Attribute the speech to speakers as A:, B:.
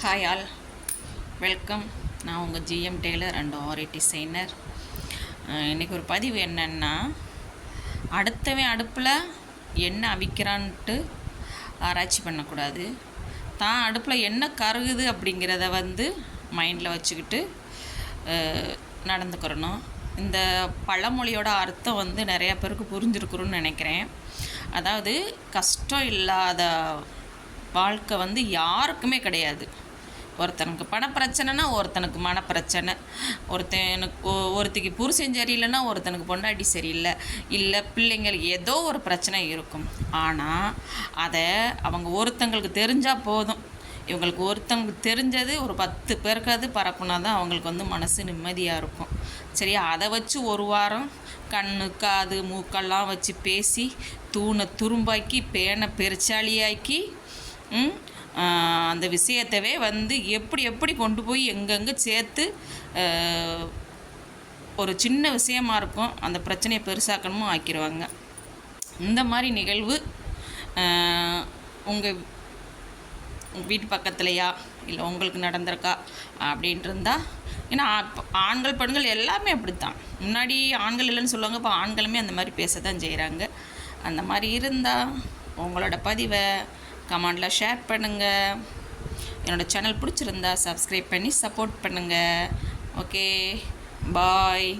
A: Hi all welcome நான் உங்கள் GM tailor and aari designer இன்றைக்கி ஒரு பதிவு என்னென்னா அடுத்தவன் அடுப்பில் என்ன அவிக்கிறான்ட்டு ஆராய்ச்சி பண்ணக்கூடாது. தான் அடுப்பில் என்ன கருகுது அப்படிங்கிறத வந்து மைண்டில் வச்சுக்கிட்டு நடந்துக்கிறணும். இந்த பழமொழியோட அர்த்தம் வந்து நிறையா பேருக்கு புரிஞ்சிருக்குறோன்னு நினைக்கிறேன். அதாவது கஷ்டம் இல்லாத வாழ்க்கை வந்து யாருக்குமே கிடையாது. ஒருத்தனுக்கு பணப்பிரச்சனைனா ஒருத்தனுக்கு மனப்பிரச்சனை. ஒருத்தனுக்கு ஒருத்திக்கு புருஷன் சரியில்லைன்னா ஒருத்தனுக்கு பொண்டாட்டி சரியில்லை. இல்லை பிள்ளைங்களுக்கு ஏதோ ஒரு பிரச்சனை இருக்கும். ஆனால் அதை அவங்க ஒருத்தங்களுக்கு தெரிஞ்சால் போதும். இவங்களுக்கு ஒருத்தவங்க தெரிஞ்சது ஒரு பத்து பேருக்காவது பரப்புனா தான் அவங்களுக்கு வந்து மனசு நிம்மதியாக இருக்கும். சரியா? அதை வச்சு ஒரு வாரம் கண்ணு காது மூக்கெல்லாம் வச்சு பேசி தூணை துரும்பாக்கி பேனை பெருச்சாளியாக்கி ம், அந்த விஷயத்தவே வந்து எப்படி எப்படி கொண்டு போய் எங்கெங்கே சேர்த்து ஒரு சின்ன விஷயமா இருக்கும் அந்த பிரச்சனையை பெருசாக்கணுமோ ஆக்கிடுவாங்க இந்த மாதிரி நிகழ்வு உங்கள் வீட்டு பக்கத்துலையா இல்லை உங்களுக்கு நடந்திருக்கா அப்படின்ட்டு இருந்தால் ஏன்னா ஆண்கள் பெண்கள் எல்லாமே அப்படித்தான். முன்னாடி ஆண்கள் இல்லைன்னு சொல்லுவாங்க இப்போ ஆண்களுமே அந்த மாதிரி பேச தான் செய்கிறாங்க அந்த மாதிரி இருந்தால் உங்களோட பதிவை கமெண்டில் ஷேர் பண்ணுங்கள் என்னோடய சேனல் பிடிச்சிருந்தா சப்ஸ்கிரைப் பண்ணி சப்போர்ட் பண்ணுங்கள் ஓகே பாய்